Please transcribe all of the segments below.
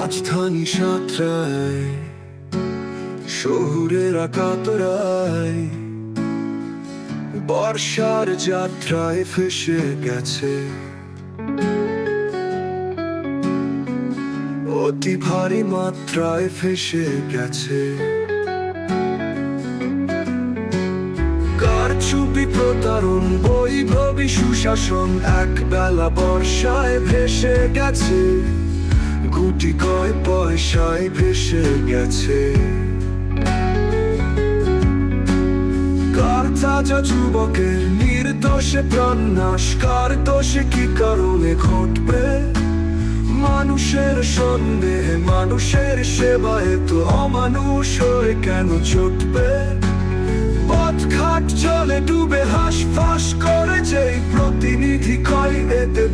রাজধানী সাঁতরায়, শহুরের বর্ষার যাত্রায় ফেসে গেছে। অতি ভারী মাত্রায় ফেসে গেছে। চুপি প্রতারণ, বৈভবী সুশাসন এক বেলা বর্ষায় ভেসে গেছে। গুটি কয় পয়সায় ভেসে গেছে। তাজা যুবকের নির্দোষে কার দোষে কি কারণে ঘটবে? মানুষের সন্দেহে, মানুষের সেবায় তো অমানুষ হয়ে কেন ছুটবে? পথঘাট জলে ডুবে হাস করে যেই প্রতিনিধি কয়, এতে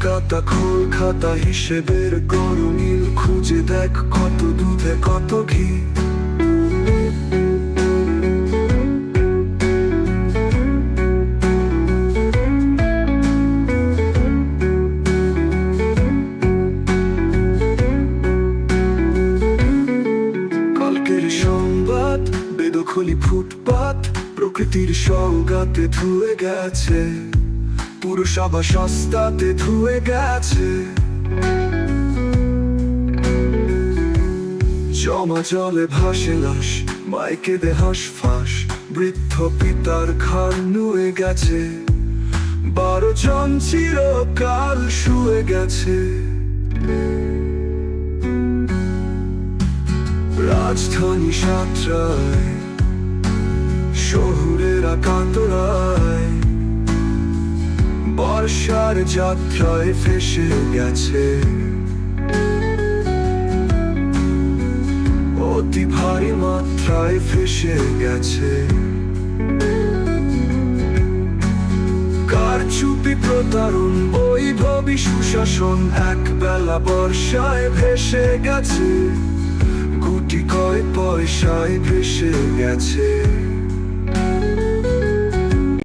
কলকাতা কলকাতা হিসেবের গরমিল খুঁজে দেখ কত দুধে কত ঘি। সংবাদ, বেদখলি ফুটপাত, প্রকৃতির সৌগাতে ধুয়ে গেছে। পুরসভা সস্তাতে ধুয়ে গেছে। জমা জলে ভাসে লাশ, মাইকে দে হাঁস ফাঁস, বৃদ্ধ পিতার ঘাড় নুয়ে গেছে। বারো জন চিরকাল শুয়ে গেছে। রাজধানী সাঁতরায়, শহুরের কাতরায়। বর্ষার যাত্রায় ফেসে গেছে। অতি ভারী মাত্রায় ফেসে গেছে। কার চুপি প্রতারণ, বৈভবী সুশাসন, এক বেলা বর্ষায় ভেসে গেছে। গুটি কয় পয়সায় ভেসে গেছে।